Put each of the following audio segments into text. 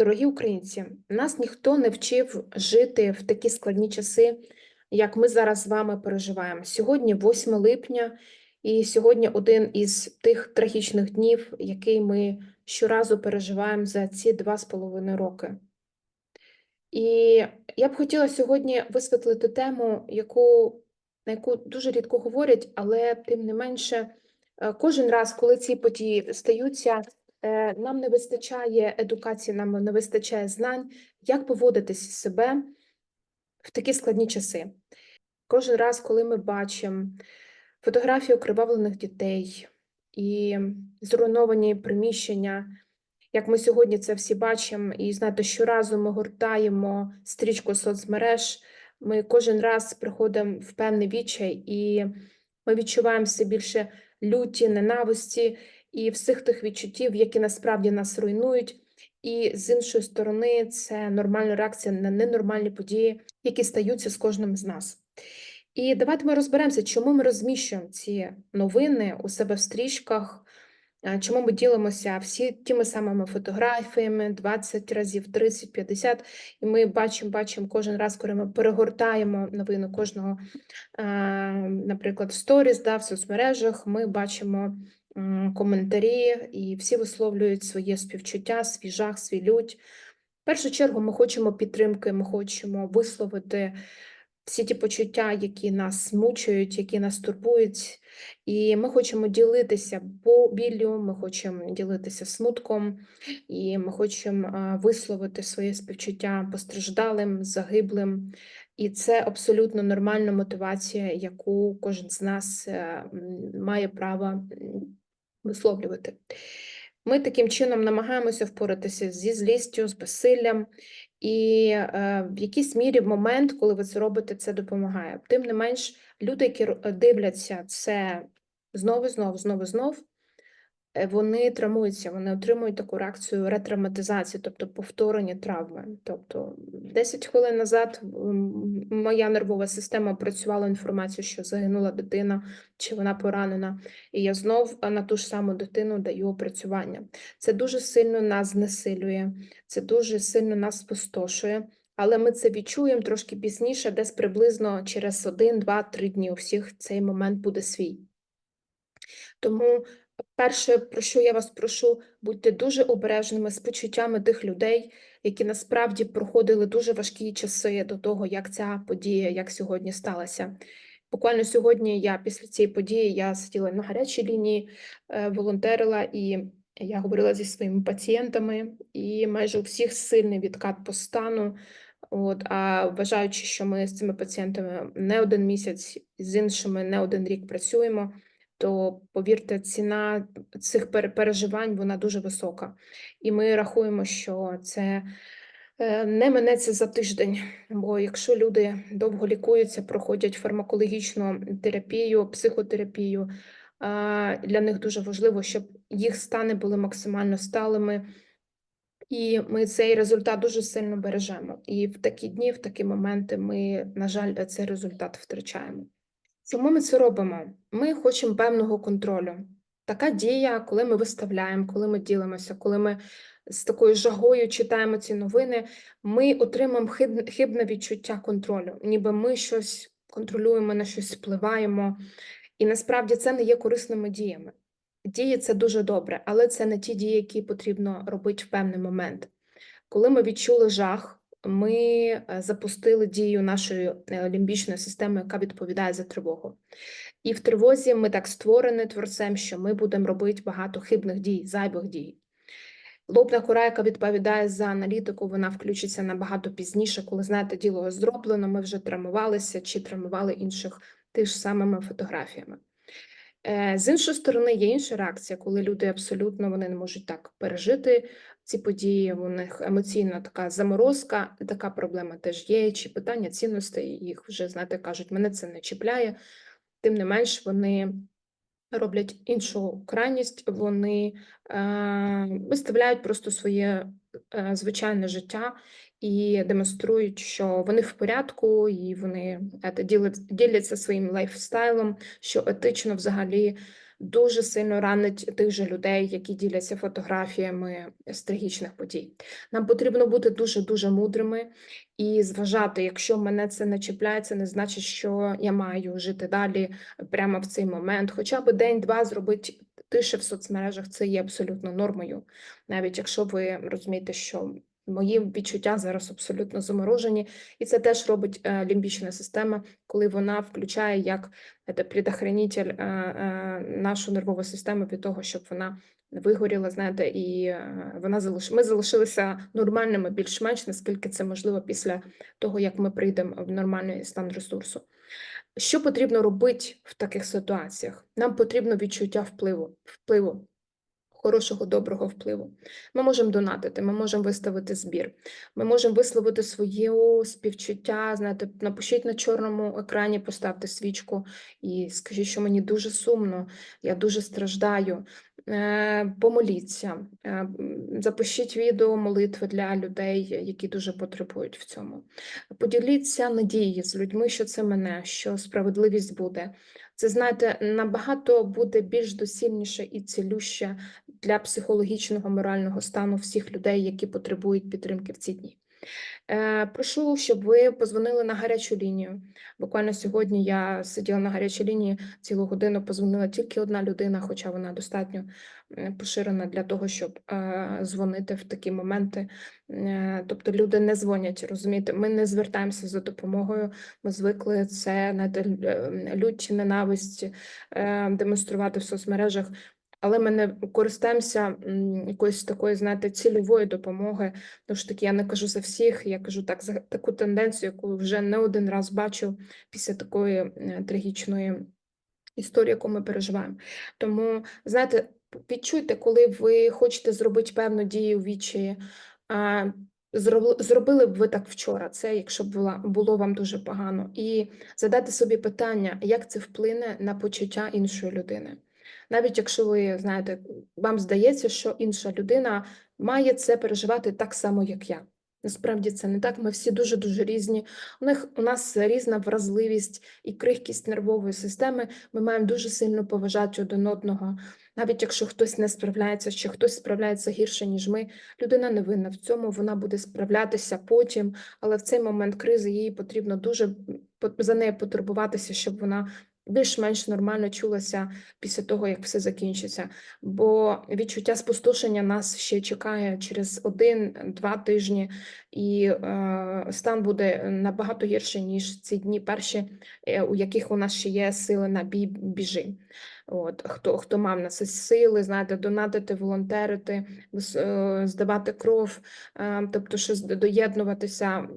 Дорогі українці, нас ніхто не вчив жити в такі складні часи, як ми зараз з вами переживаємо. Сьогодні 8 липня, і сьогодні один із тих трагічних днів, який ми щоразу переживаємо за ці два з половиною роки. І я б хотіла сьогодні висвітлити тему, яку, на яку дуже рідко говорять, але тим не менше, е, кожен раз, коли ці події стаються, нам не вистачає едукації, нам не вистачає знань, як поводитися себе в такі складні часи. Кожен раз, коли ми бачимо фотографії окривавлених дітей і зруйновані приміщення, як ми сьогодні це всі бачимо, і знаєте, щоразу ми гортаємо стрічку соцмереж, ми кожен раз приходимо в певний відчай, і ми відчуваємо все більше люті, ненависті і всіх тих відчуттів, які насправді нас руйнують. І з іншої сторони, це нормальна реакція на ненормальні події, які стаються з кожним з нас. І давайте ми розберемося, чому ми розміщуємо ці новини у себе в стрічках, чому ми ділимося всі тими самими фотографіями 20 разів, 30, 50, і ми бачимо, бачимо кожен раз, коли ми перегортаємо новину кожного, наприклад, в сторіс, да, в соцмережах, ми бачимо коментарі, і всі висловлюють своє співчуття, свій жах, свій лють. В першу чергу ми хочемо підтримки, ми хочемо висловити всі ті почуття, які нас мучують, які нас турбують, і ми хочемо ділитися бо- біллю, ми хочемо ділитися смутком, і ми хочемо висловити своє співчуття постраждалим, загиблим. І це абсолютно нормальна мотивація, яку кожен з нас е, має право висловлювати. Ми таким чином намагаємося впоратися зі злістю, з безсиллям, і е, в якійсь мірі в момент, коли ви це робите, це допомагає. Тим не менш, люди, які дивляться це знову, знову, знову, знов, е, вони травмуються, вони отримують таку реакцію ретравматизації, тобто повторення травми. Тобто 10 хвилин назад моя нервова система працювала інформацію, що загинула дитина чи вона поранена, і я знов е, на ту ж саму дитину даю опрацювання. Це дуже сильно нас знесилює, це дуже сильно нас спустошує. Але ми це відчуємо трошки пізніше, десь приблизно через один, два, три дні. У всіх цей момент буде свій. Тому перше, про що я вас прошу, будьте дуже обережними з почуттями тих людей, які насправді проходили дуже важкі часи до того, як ця подія, як сьогодні сталася. Буквально сьогодні я після цієї події я сиділа на гарячій лінії, е, волонтерила, і я говорила зі своїми пацієнтами, і майже у всіх сильний відкат по стану. От, а вважаючи, що ми з цими пацієнтами не один місяць, з іншими не один рік працюємо, то повірте, ціна цих пере- переживань вона дуже висока. І ми рахуємо, що це е, не минеться за тиждень. Бо якщо люди довго лікуються, проходять фармакологічну терапію, психотерапію, для них дуже важливо, щоб їх стани були максимально сталими. І ми цей результат дуже сильно бережемо. І в такі дні, в такі моменти ми, на жаль, цей результат втрачаємо. Чому ми це робимо? Ми хочемо певного контролю. Така дія, коли ми виставляємо, коли ми ділимося, коли ми з такою жагою читаємо ці новини, ми отримаємо хибне відчуття контролю, ніби ми щось контролюємо, на щось впливаємо. І насправді це не є корисними діями. Дії це дуже добре, але це не ті дії, які потрібно робити в певний момент. Коли ми відчули жах, ми е, запустили дію нашої е, лімбічної системи, яка відповідає за тривогу. І в тривозі ми так створені творцем, що ми будемо робити багато хибних дій, зайвих дій. Лобна кора, яка відповідає за аналітику, вона включиться набагато пізніше, коли знаєте, діло зроблено, ми вже травмувалися чи травмували інших тих самими фотографіями. Е, З іншої сторони, є інша реакція, коли люди абсолютно вони не можуть так пережити ці події. У них емоційна така заморозка, така проблема теж є. Чи питання цінностей їх вже знаєте, кажуть, мене це не чіпляє. Тим не менш, вони роблять іншу крайність, вони е, виставляють просто своє е, звичайне життя і демонструють, що вони в порядку, і вони ділять, діляться своїм лайфстайлом, що етично взагалі дуже сильно ранить тих же людей, які діляться фотографіями з трагічних подій. Нам потрібно бути дуже дуже мудрими і зважати, якщо мене це не чіпляє, це не значить, що я маю жити далі прямо в цей момент. Хоча б день-два зробити тише в соцмережах, це є абсолютно нормою, навіть якщо ви розумієте, що. Мої відчуття зараз абсолютно заморожені, і це теж робить е, лімбічна система, коли вона включає як це, предохранитель е, е, нашу нервову систему від того, щоб вона вигоріла, знаєте, і е, вона залиш... ми залишилися нормальними більш-менш, наскільки це можливо після того, як ми прийдемо в нормальний стан ресурсу. Що потрібно робити в таких ситуаціях? Нам потрібно відчуття впливу, впливу, хорошого, доброго впливу. Ми можемо донатити, ми можемо виставити збір, ми можемо висловити своє співчуття. Знаєте, напишіть на чорному екрані, поставте свічку і скажіть, що мені дуже сумно, я дуже страждаю. Е, Помоліться, е, запишіть відео молитви для людей, які дуже потребують в цьому. Поділіться надією з людьми, що це мене, що справедливість буде. Це, знаєте, набагато буде більш доцільніше і цілюще для психологічного морального стану всіх людей, які потребують підтримки в ці дні. Е, Прошу, щоб ви позвонили на гарячу лінію. Буквально сьогодні я сиділа на гарячій лінії цілу годину, позвонила тільки одна людина, хоча вона достатньо е, поширена для того, щоб е, дзвонити в такі моменти. Тобто люди не дзвонять, розумієте, ми не звертаємося за допомогою. Ми звикли це е, лють ненависть демонструвати в соцмережах. Але ми не користуємося м, якоюсь такою, знаєте, цільової допомоги. Тому ж таки, я не кажу за всіх, я кажу так за таку тенденцію, яку вже не один раз бачу після такої е, трагічної історії, яку ми переживаємо. Тому, знаєте, відчуйте, коли ви хочете зробити певну дію в вічі. зробили- б ви так вчора, це якщо б було вам дуже погано, і задати собі питання, як це вплине на почуття іншої людини. Навіть якщо ви знаєте, вам здається, що інша людина має це переживати так само, як я. Насправді це не так. Ми всі дуже дуже різні. У них у нас різна вразливість і крихкість нервової системи. Ми маємо дуже сильно поважати один одного. Навіть якщо хтось не справляється, чи хтось справляється гірше, ніж ми, людина не винна в цьому, вона буде справлятися потім, але в цей момент кризи їй потрібно дуже за нею потурбуватися, щоб вона більш-менш нормально чулася після того, як все закінчиться. Бо відчуття спустошення нас ще чекає через один-два тижні, і е, стан буде набагато гірший, ніж ці дні перші, е, у яких у нас ще є сили на бій біжи. От, хто, хто мав на це сили, знаєте, донатити, волонтерити, е, здавати кров, е, тобто щось доєднуватися.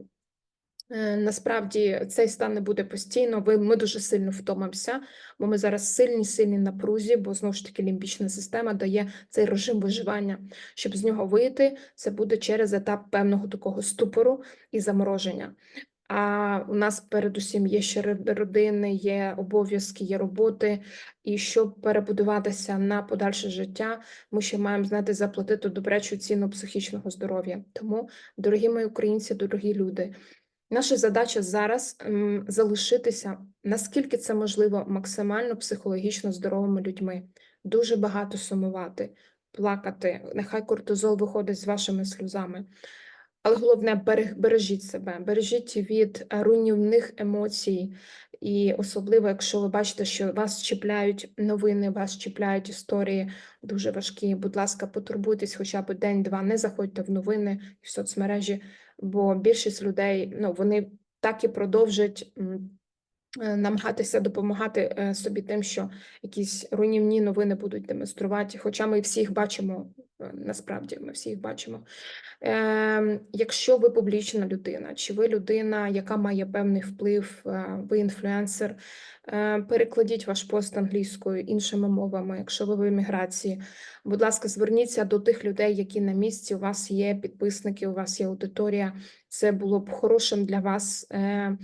Е, Насправді цей стан не буде постійно. Ви ми дуже сильно втомимося, бо ми зараз сильні, сильні напрузі, бо знову ж таки лімбічна система дає цей режим виживання. Щоб з нього вийти, це буде через етап певного такого ступору і замороження. А у нас передусім є ще родини, є обов'язки, є роботи. І щоб перебудуватися на подальше життя, ми ще маємо знати заплатити добрячу ціну психічного здоров'я. Тому, дорогі мої українці, дорогі люди. Наша задача зараз залишитися, наскільки це можливо, максимально психологічно здоровими людьми, дуже багато сумувати, плакати. Нехай кортизол виходить з вашими сльозами. Але головне, бережіть себе, бережіть від руйнівних емоцій, і особливо, якщо ви бачите, що вас чіпляють новини, вас чіпляють історії дуже важкі. Будь ласка, потурбуйтесь хоча б день-два, не заходьте в новини в соцмережі, бо більшість людей ну, вони так і продовжать намагатися допомагати е, собі тим, що якісь руйнівні новини будуть демонструвати. Хоча ми всіх бачимо, е, насправді ми всіх бачимо. Ем, Якщо ви публічна людина, чи ви людина, яка має певний вплив, е, ви інфлюенсер, е, перекладіть ваш пост англійською, іншими мовами, якщо ви в еміграції. Будь ласка, зверніться до тих людей, які на місці, у вас є підписники, у вас є аудиторія. Це було б хорошим для вас е,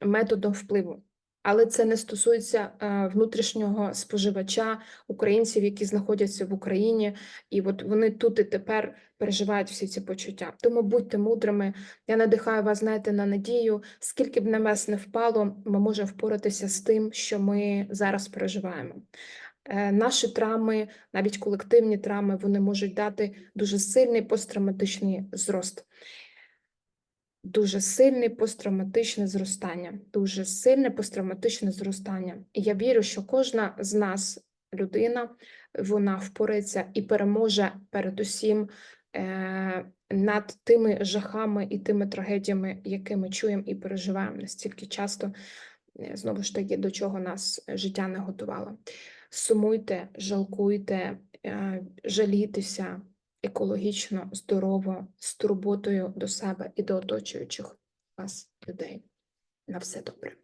методом впливу. Але це не стосується е, внутрішнього споживача, українців, які знаходяться в Україні, і от вони тут і тепер переживають всі ці почуття. Тому будьте мудрими. Я надихаю вас, знаєте, на надію. Скільки б на вас не впало, ми можемо впоратися з тим, що ми зараз переживаємо. Е, Наші травми, навіть колективні травми, вони можуть дати дуже сильний посттравматичний зрост. Дуже сильне посттравматичне зростання, дуже сильне посттравматичне зростання. І я вірю, що кожна з нас, людина, вона впорається і переможе передусім е, над тими жахами і тими трагедіями, які ми чуємо і переживаємо настільки часто, е, знову ж таки, до чого нас життя не готувало. Сумуйте, жалкуйте, е, жалійтеся екологічно, здорово, з турботою до себе і до оточуючих вас людей. На все добре.